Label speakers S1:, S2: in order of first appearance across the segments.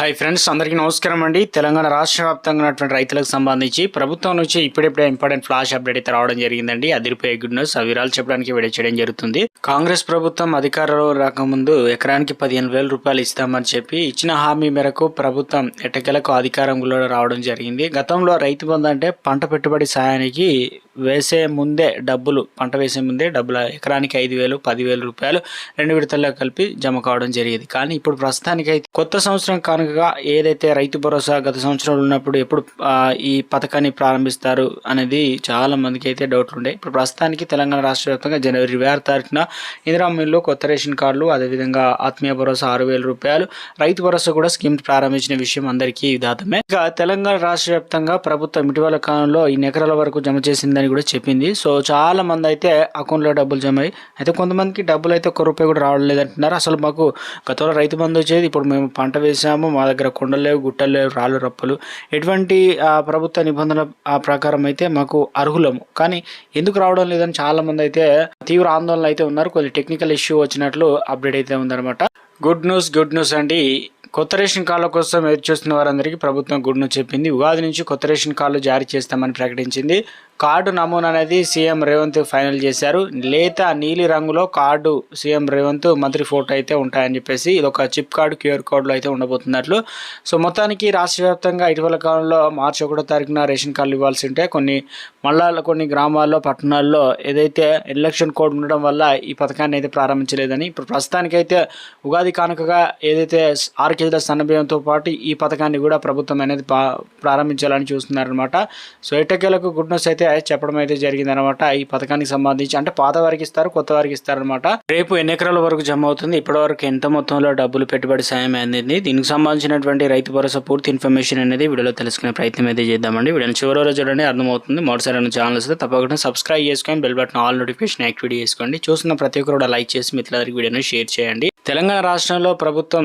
S1: Hi friends అందరికీ నమస్కారం అండి. తెలంగాణ రాష్ట్ర వ్యాప్తంగా ఉన్నటువంటి రైతులకు సంబంధించి ప్రభుత్వం నుంచి ఇప్పుడిప్పుడే ఇంపార్టెంట్ ఫ్లాష్ అప్డేట్ అయితే రావడం జరిగిందండి. అదిరిపోయే గుడ్ న్యూస్ ఆ వివరాలు చెప్పడానికి వేడి చేయడం జరుగుతుంది. కాంగ్రెస్ ప్రభుత్వం అధికారంలో రాకముందు ఎకరానికి పదిహేను వేల రూపాయలు ఇస్తామని చెప్పి ఇచ్చిన హామీ మేరకు ప్రభుత్వం ఎట్టకెలకు అధికారంలో రావడం జరిగింది. గతంలో రైతు బంధు అంటే పంట పెట్టుబడి సాయానికి వేసే ముందే డబ్బులు పంట వేసే ముందే డబ్బులు ఎకరానికి ఐదు వేలు పదివేలు రూపాయలు రెండు విడతల్లో కలిపి జమ కావడం జరిగేది. కానీ ఇప్పుడు ప్రస్తుతానికి అయితే కొత్త సంవత్సరం కానుకగా ఏదైతే రైతు భరోసా గత సంవత్సరంలో ఉన్నప్పుడు ఎప్పుడు ఈ పథకాన్ని ప్రారంభిస్తారు అనేది చాలా మందికి అయితే డౌట్లు ఉండే. ఇప్పుడు ప్రస్తుతానికి తెలంగాణ రాష్ట్ర వ్యాప్తంగా జనవరి ఇరవై ఆరు తారీఖున ఇందిరా మిల్లు కొత్త రేషన్ కార్డులు అదేవిధంగా ఆత్మీయ భరోసా ఆరు వేల రూపాయలు రైతు భరోసా కూడా స్కీమ్ ప్రారంభించిన విషయం అందరికీ దాతమే. ఇక తెలంగాణ రాష్ట్ర వ్యాప్తంగా ప్రభుత్వం ఇటీవల కాలంలో ఈ ఎకరాల వరకు జమ చేసిందని కూడా చెప్పింది. సో చాలా మంది అయితే అకౌంట్లో డబ్బులు జమ అయ్యి అయితే కొంతమందికి డబ్బులు అయితే ఒక్క రూపాయి కూడా రావడం లేదంటున్నారు. అసలు మాకు గతంలో రైతు బంధు వచ్చేది ఇప్పుడు మేము పంట వేసాము మా దగ్గర కొండలు లేవు గుట్టలు లేవు రాళ్ళు రప్పలు. ఎటువంటి ప్రభుత్వ నిబంధనల ప్రకారం అయితే మాకు అర్హులము. కానీ ఎందుకు రావడం లేదని చాలా మంది అయితే తీవ్ర ఆందోళన అయితే ఉన్నారు. కొద్ది టెక్నికల్ ఇష్యూ వచ్చినట్లు అప్డేట్ అయితే ఉందన్నమాట. గుడ్ న్యూస్ గుడ్ న్యూస్ అండి. కొత్త రేషన్ కార్డుల కోసం ఎదురు చూస్తున్న వారందరికీ ప్రభుత్వం గుడ్ న్యూస్ చెప్పింది. ఉగాది నుంచి కొత్త రేషన్ కార్డులు జారీ చేస్తామని ప్రకటించింది. కార్డు నమూనా అనేది సీఎం రేవంత్ ఫైనల్ చేశారు. లేత నీలి రంగులో కార్డు సీఎం రేవంత్ మంత్రి ఫోటో అయితే ఉంటాయని చెప్పేసి ఇది ఒక చిప్ కార్డు క్యూఆర్ కోడ్లో అయితే ఉండబోతున్నట్లు. సో మొత్తానికి రాష్ట్ర వ్యాప్తంగా ఇటీవల కాలంలో మార్చి ఒకటో తారీఖున రేషన్ కార్డులు ఇవ్వాల్సి ఉంటే కొన్ని మళ్ళా కొన్ని గ్రామాల్లో పట్టణాల్లో ఏదైతే ఎలక్షన్ కోడ్ ఉండడం వల్ల ఈ పథకాన్ని అయితే ప్రారంభించలేదని. ఇప్పుడు ప్రస్తుతానికైతే ఉగాది కానుకగా ఏదైతే ఆరు కేజీల సన్నబియ్యంతో పాటు ఈ పథకాన్ని కూడా ప్రభుత్వం అనేది పా- ప్రారంభించాలని చూస్తున్నారనమాట సో ఎట్టకేలకు గుడ్ న్యూస్ అయితే చెప్పడం అయితే జరిగిందనమాట ఈ పథకానికి సంబంధించి అంటే పాత వారికి ఇస్తారు కొత్త వారికి ఇస్తారనమాట రేపు ఎన్ని ఎకరాల వరకు జమ అవుతుంది? ఇప్పటి వరకు ఎంత మొత్తంలో డబ్బులు పెట్టుబడి సాయం అందింది? దీనికి సంబంధించినటువంటి రైతు భరోసా పూర్తి ఇన్ఫర్మేషన్ అనేది వీడియోలో తెలుసుకునే ప్రయత్నం అయితే చేద్దామండి. వీడియోని చివరి రోజు చూడండి అర్థమవుతుంది. మొదటిసారి ఉన్న ఛానల్ వస్తే తప్పకుండా సబ్స్క్రైబ్ చేసుకొని bell button all notification activate చేసుకోండి. చూస్తున్న ప్రతి ఒక్కరు కూడా లైక్ చేసి మిత్రులందరికీ వీడియోని షేర్ చేయండి. తెలంగాణ రాష్ట్రంలో ప్రభుత్వం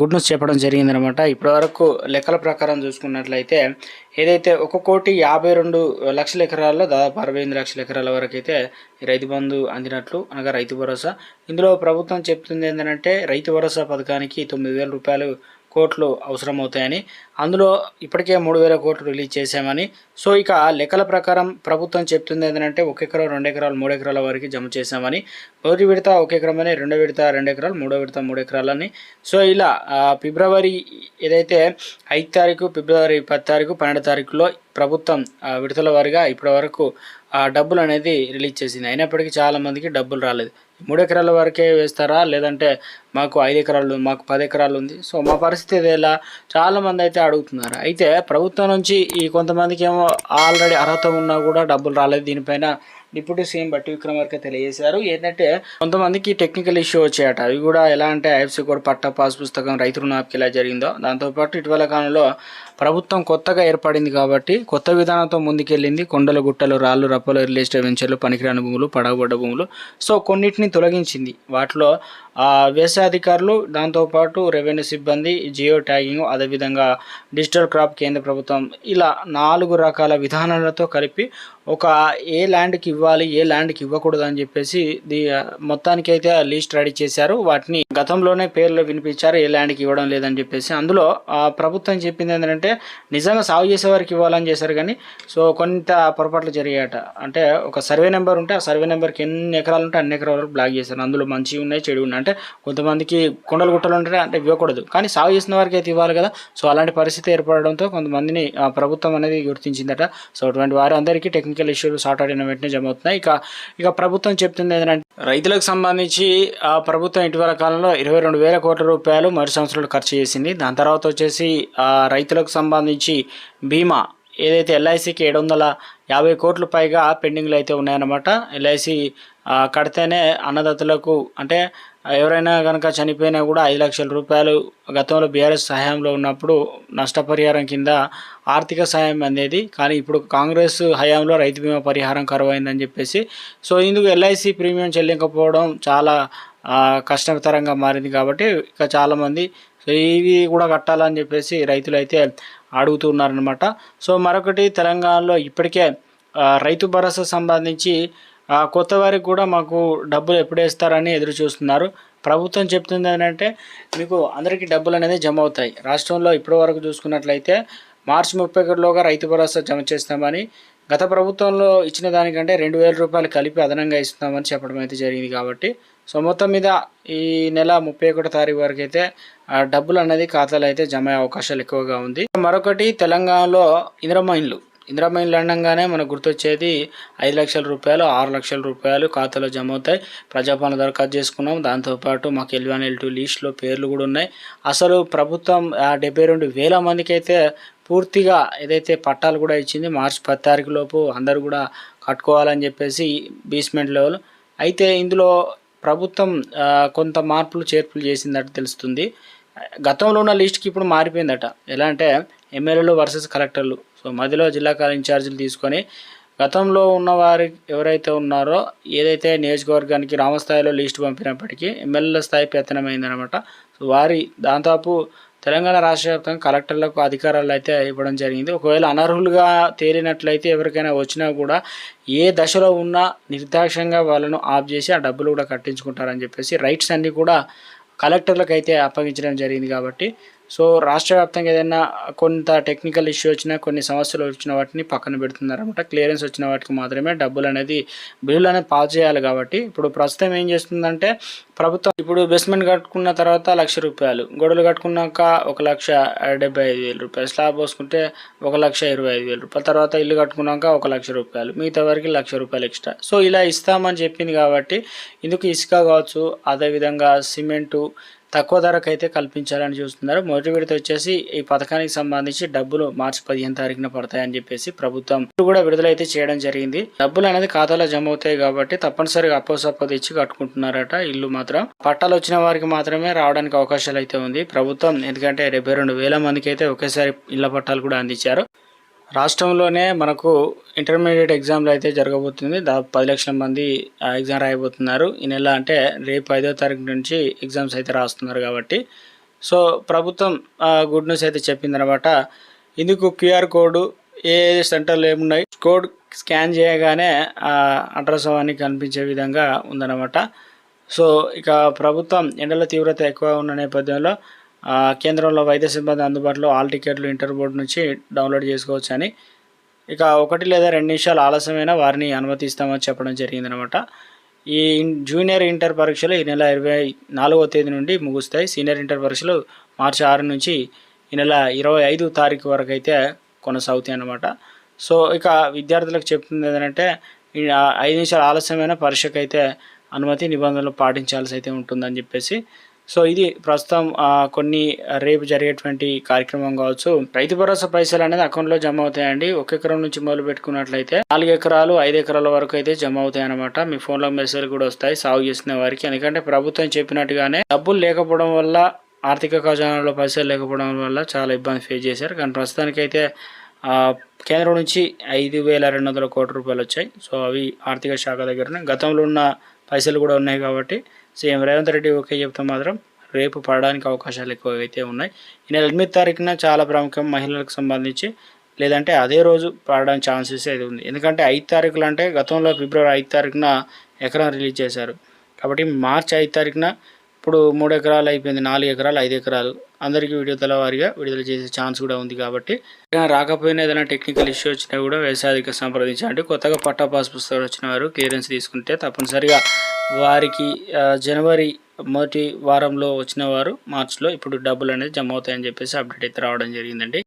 S1: గుడ్ న్యూస్ చెప్పడం జరిగిందనమాట ఇప్పటివరకు లెక్కల ప్రకారం చూసుకున్నట్లయితే ఏదైతే ఒక కోటి యాభై రెండు లక్షల ఎకరాల్లో దాదాపు అరవై ఎనిమిది లక్షల ఎకరాల వరకు అయితే రైతు బంధు అందినట్లు అనగా రైతు భరోసా. ఇందులో ప్రభుత్వం చెప్తుంది ఏంటంటే రైతు భరోసా పథకానికి తొమ్మిది వేల రూపాయలు కోట్లు అవసరమవుతాయని అందులో ఇప్పటికే మూడు వేల కోట్లు రిలీజ్ చేశామని. సో ఇక లెక్కల ప్రకారం ప్రభుత్వం చెప్తుంది ఏంటంటే ఒక ఎకరం రెండు ఎకరాలు మూడు ఎకరాల వరకు జమ చేశామని. మొదటి విడత ఒక ఎకరమని రెండో విడత రెండు ఎకరాలు మూడో విడత మూడు ఎకరాలని. సో ఇలా ఫిబ్రవరి ఏదైతే ఐదు తారీఖు ఫిబ్రవరి పది తారీఖు పన్నెండు తారీఖులో ప్రభుత్వం విడతల వారిగా ఇప్పటి వరకు డబ్బులు అనేది రిలీజ్ చేసింది. అయినప్పటికీ చాలా మందికి డబ్బులు రాలేదు. మూడు ఎకరాల వరకే వేస్తారా? లేదంటే మాకు ఐదు ఎకరాలు మాకు పది ఎకరాలు ఉంది. సో మా పరిస్థితి ఎలా? చాలా మంది అయితే అడుగుతున్నారు. అయితే ప్రభుత్వం నుంచి ఈ కొంతమందికి ఏమో ఆల్రెడీ అర్హత ఉన్నా కూడా డబ్బులు రాలేదు. దీనిపైన డిప్యూటీ సీఎం బట్టి విక్రమార్క తెలియజేశారు. ఏంటంటే కొంతమందికి టెక్నికల్ ఇష్యూ వచ్చాయట. అవి కూడా ఎలా అంటే ఐఎఫ్సీ కోడ్ పట్టా పాస్ పుస్తకం రైతు రుణాప్కి ఎలా జరిగిందో. దాంతోపాటు ఇటీవల కాలంలో ప్రభుత్వం కొత్తగా ఏర్పడింది కాబట్టి కొత్త విధానంతో ముందుకెళ్ళింది. కొండలు గుట్టలు రాళ్ళు రప్పలు రియల్ ఎస్టేట్ వెంచర్లు పనికిరాని భూములు పడగబడ్డ భూములు. సో కొన్నిటిని తొలగించింది. వాటిలో వ్యవసాయ అధికారులు దాంతోపాటు రెవెన్యూ సిబ్బంది జియో ట్యాగింగ్ అదేవిధంగా డిజిటల్ క్రాప్ కేంద్ర ప్రభుత్వం ఇలా నాలుగు రకాల విధానాలతో కలిపి ఒక ఏ ల్యాండ్కి ఇవ్వాలి ఏ ల్యాండ్కి ఇవ్వకూడదు అని చెప్పేసి మొత్తానికి అయితే లిస్ట్ రెడీ చేశారు. వాటిని గతంలోనే పేర్లు వినిపించారు ఏ ల్యాండ్కి ఇవ్వడం లేదని చెప్పేసి. అందులో ఆ, ప్రభుత్వం చెప్పింది ఏంటంటే నిజంగా సాగు చేసే వారికి ఇవ్వాలని చేశారు కానీ సో కొంత పొరపాట్లు జరిగాయట. అంటే ఒక సర్వే నెంబర్ ఉంటే ఆ సర్వే నెంబర్కి ఎన్ని ఎకరాలు ఉంటే అన్ని ఎకరాలు బ్లాక్ చేశారు. అందులో మంచి ఉన్నాయి చెడు ఉన్నాయి. అంటే కొంతమందికి కొండలు గుట్టలు ఉంటాయి అంటే ఇవ్వకూడదు. కానీ సాగు చేసిన వారికి అయితే ఇవ్వాలి కదా. సో అలాంటి పరిస్థితి ఏర్పడడంతో కొంతమందిని ప్రభుత్వం అనేది గుర్తించిందట. సో అటువంటి వారందరికీ అందరికీ టెక్నికల్ ఇష్యూలు సార్ట్ అయిన వెంటనే జమ అవుతున్నాయి ఇక ఇక ప్రభుత్వం చెప్తుంది ఏంటంటే రైతులకు సంబంధించి ఆ ప్రభుత్వం ఇటీవల కాలంలో ఇరవై రెండు వేల కోట్ల రూపాయలు మరు సంవత్సరాలు ఖర్చు చేసింది. దాని తర్వాత వచ్చేసి ఆ రైతులకు సంబంధించి బీమా ఏదైతే ఎల్ఐసికి ఏడు వందల యాభై కోట్ల పైగా పెండింగ్లు అయితే ఉన్నాయన్నమాట. ఎల్ఐసి కడితేనే అన్నదాతలకు అంటే ఎవరైనా కనుక చనిపోయినా కూడా ఐదు లక్షల రూపాయలు గతంలో బీఆర్ఎస్ సహాయంలో ఉన్నప్పుడు నష్టపరిహారం కింద ఆర్థిక సాయం అందేది. కానీ ఇప్పుడు కాంగ్రెస్ హయాంలో రైతు బీమా పరిహారం కరువైందని చెప్పేసి సో ఇందుకు ఎల్ఐసి ప్రీమియం చెల్లించకపోవడం చాలా కష్టతరంగా మారింది కాబట్టి ఇక చాలామంది సో ఇవి కూడా కట్టాలని చెప్పేసి రైతులు అయితే అడుగుతున్నారనమాట సో మరొకటి తెలంగాణలో ఇప్పటికే రైతు భరోసా సంబంధించి కొత్త వారికి కూడా మాకు డబ్బులు ఎప్పుడు వేస్తారని ఎదురు చూస్తున్నారు. ప్రభుత్వం చెప్తుంది ఏంటంటే మీకు అందరికీ డబ్బులు అనేది జమ అవుతాయి. రాష్ట్రంలో ఇప్పటి వరకు చూసుకున్నట్లయితే మార్చి ముప్పై ఒకటిలోగా రైతు భరోసా జమ చేస్తామని గత ప్రభుత్వంలో ఇచ్చిన దానికంటే రెండు వేల రూపాయలు కలిపి అదనంగా ఇస్తామని చెప్పడం అయితే జరిగింది కాబట్టి సో మొత్తం మీద ఈ నెల ముప్పై ఒకటో తారీఖు వరకు అయితే ఆ డబ్బులు అనేది ఖాతాలో అయితే జమ అయ్యే అవకాశాలు ఎక్కువగా ఉంది. మరొకటి తెలంగాణలో ఇంద్రమైన్లు. ఇండ్లు ఇందిరమ్మ అనగానే మనకు గుర్తొచ్చేది ఐదు లక్షల రూపాయలు ఆరు లక్షల రూపాయలు ఖాతాలో జమ అవుతాయి ప్రజాపాలన దరఖాస్తు చేసుకున్నాం. దాంతోపాటు మాకు ఎల్ వన్ ఎల్ టూ లీస్ట్లో పేర్లు కూడా ఉన్నాయి. అసలు ప్రభుత్వం డెబ్బై రెండు వేల మందికి అయితే పూర్తిగా ఏదైతే పట్టాలు కూడా ఇచ్చింది మార్చి పది తారీఖు లోపు అందరూ కూడా కట్టుకోవాలని చెప్పేసి బేస్మెంట్ లెవెల్. అయితే ఇందులో ప్రభుత్వం కొంత మార్పులు చేర్పులు చేసిందట తెలుస్తుంది. గతంలో ఉన్న లిస్ట్కి ఇప్పుడు మారిపోయిందట. ఎలా అంటే ఎమ్మెల్యేలు వర్సెస్ కలెక్టర్లు. సో మధ్యలో జిల్లా కాల ఇన్ఛార్జీలు తీసుకొని గతంలో ఉన్నవారు ఎవరైతే ఉన్నారో ఏదైతే నియోజకవర్గానికి రామస్థాయిలో లిస్టు పంపినప్పటికీ ఎమ్మెల్యేల స్థాయి పెత్తనమైందనమాట సో వారి దాదాపు తెలంగాణ రాష్ట్ర వ్యాప్తంగా కలెక్టర్లకు అధికారాలు అయితే ఇవ్వడం జరిగింది. ఒకవేళ అనర్హులుగా తేలినట్లయితే ఎవరికైనా వచ్చినా కూడా ఏ దశలో ఉన్నా నిర్దాక్ష్యంగా వాళ్ళను ఆఫ్ చేసి ఆ డబ్బులు కూడా కట్టించుకుంటారని చెప్పేసి రైట్స్ అన్నీ కూడా కలెక్టర్లకు అయితే అప్పగించడం జరిగింది కాబట్టి సో రాష్ట్ర వ్యాప్తంగా ఏదైనా కొంత టెక్నికల్ ఇష్యూ వచ్చినా కొన్ని సమస్యలు వచ్చిన వాటిని పక్కన పెడుతున్నారనమాట క్లియరెన్స్ వచ్చిన వాటికి మాత్రమే డబ్బులు అనేది బిల్లులు అనేది పాస్ చేయాలి కాబట్టి. ఇప్పుడు ప్రస్తుతం ఏం చేస్తుందంటే ప్రభుత్వం ఇప్పుడు బేస్మెంట్ కట్టుకున్న తర్వాత లక్ష రూపాయలు గొడవలు కట్టుకున్నాక ఒక లక్ష డెబ్బై ఐదు వేలు రూపాయలు స్లాబ్ పోసుకుంటే ఒక లక్ష ఇరవై ఐదు వేలు రూపాయలు తర్వాత ఇల్లు కట్టుకున్నాక ఒక లక్ష రూపాయలు మిగతా వరకు లక్ష రూపాయలు ఎక్స్ట్రా. సో ఇలా ఇస్తామని చెప్పింది కాబట్టి ఇందుకు ఇసుక కావచ్చు అదేవిధంగా సిమెంటు తక్కువ ధరకు అయితే కల్పించాలని చూస్తున్నారు. మొదటి విడత వచ్చేసి ఈ పథకానికి సంబంధించి డబ్బులు మార్చి పదిహేను తారీఖున పడతాయని చెప్పేసి ప్రభుత్వం కూడా విడుదలైతే చేయడం జరిగింది. డబ్బులు అనేది ఖాతాలో జమ అవుతాయి కాబట్టి తప్పనిసరిగా అప్పసప్పది ఇచ్చి కట్టుకుంటున్నారట ఇల్లు మాత్రం. పట్టాలు వచ్చిన వారికి మాత్రమే రావడానికి అవకాశాలు అయితే ఉంది. ప్రభుత్వం ఎందుకంటే డెబ్బై రెండు వేల మందికి అయితే ఒకేసారి ఇళ్ళ పట్టాలు కూడా అందించారు. రాష్ట్రంలోనే మనకు ఇంటర్మీడియట్ ఎగ్జామ్లు అయితే జరగబోతుంది. దాదాపు పది లక్షల మంది ఆ ఎగ్జామ్ రాయబోతున్నారు. ఈ నెల అంటే రేపు ఐదో తారీఖు నుంచి ఎగ్జామ్స్ అయితే రాస్తున్నారు కాబట్టి. సో ప్రభుత్వం గుడ్ న్యూస్ అయితే చెప్పిందనమాట ఇందుకు క్యూఆర్ కోడ్ ఏ సెంటర్లు ఏమున్నాయి? కోడ్ స్కాన్ చేయగానే అడ్రస్ అవన్నీ కనిపించే విధంగా ఉందన్నమాట. సో ఇక ప్రభుత్వం ఎండల తీవ్రత ఎక్కువ ఉన్న నేపథ్యంలో కేంద్రంలో వైద్య సిబ్బంది అందుబాటులో ఆల్ టికెట్లు ఇంటర్ బోర్డు నుంచి డౌన్లోడ్ చేసుకోవచ్చు అని ఇక ఒకటి లేదా రెండు నిమిషాలు ఆలస్యమైన వారిని అనుమతిస్తామని చెప్పడం జరిగిందనమాట. ఈ జూనియర్ ఇంటర్ పరీక్షలు ఈ నెల ఇరవై నాలుగవ తేదీ నుండి ముగుస్తాయి. సీనియర్ ఇంటర్ పరీక్షలు మార్చి ఆరు నుంచి ఈ నెల ఇరవై ఐదు తారీఖు వరకు అయితే కొనసాగుతాయి అన్నమాట సో ఇక విద్యార్థులకు చెప్తుంది ఏంటంటే ఐదు నిమిషాలు ఆలస్యమైన పరీక్షకు అయితే అనుమతి నిబంధనలు పాటించాల్సి అయితే ఉంటుందని చెప్పేసి సో ఇది ప్రస్తుతం కొన్ని రేపు జరిగేటువంటి కార్యక్రమం కావచ్చు. రైతు భరోసా పైసలు అనేది అకౌంట్లో జమ అవుతాయండి. ఒక ఎకరం నుంచి మొదలు పెట్టుకున్నట్లయితే నాలుగు ఎకరాలు ఐదు ఎకరాల వరకు అయితే జమ అవుతాయి అనమాట మీ ఫోన్లో మెసేజ్ కూడా వస్తాయి సాగు చేసిన వారికి. ఎందుకంటే ప్రభుత్వం చెప్పినట్టుగానే డబ్బులు లేకపోవడం వల్ల ఆర్థిక ఖజానాలో పైసలు లేకపోవడం వల్ల చాలా ఇబ్బంది ఫేస్ చేశారు. కానీ ప్రస్తుతానికైతే కేంద్రం నుంచి ఐదు వేల రెండు వందల కోట్ల రూపాయలు వచ్చాయి. సో అవి ఆర్థిక శాఖ దగ్గరనే. గతంలో ఉన్న పైసలు కూడా ఉన్నాయి కాబట్టి సీఎం రేవంత్ రెడ్డి ఓకే చెప్తే మాత్రం రేపు పడడానికి అవకాశాలు ఎక్కువ అయితే ఉన్నాయి. ఈ నెల ఎనిమిది తారీఖున చాలా ప్రాముఖ్యం మహిళలకు సంబంధించి లేదంటే అదే రోజు పడడానికి ఛాన్సెస్ అయితే ఉంది. ఎందుకంటే ఐదు తారీఖులు అంటే గతంలో ఫిబ్రవరి ఐదు తారీఖున ఎకరం రిలీజ్ చేశారు. కాబట్టి మార్చి ఐదు తారీఖున ఇప్పుడు మూడు ఎకరాలు అయిపోయింది నాలుగు ఎకరాలు ఐదు ఎకరాలు. అందరికీ విడుదల వారిగా విడుదల చేసే ఛాన్స్ కూడా ఉంది కాబట్టి. రాకపోయినా ఏదైనా టెక్నికల్ ఇష్యూ వచ్చినా కూడా వ్యవసాయాధిక సంప్రదించండి. కొత్తగా పట్టా పాస్ పుస్తకాలు వచ్చిన వారు క్లియరెన్స్ తీసుకుంటే తప్పనిసరిగా వారికి జనవరి మొదటి వారంలో వచ్చిన వారు మార్చిలో ఇప్పుడు డబ్బులు అనేది జమ అవుతాయని చెప్పేసి అప్డేట్ అయితే రావడం జరిగిందండి.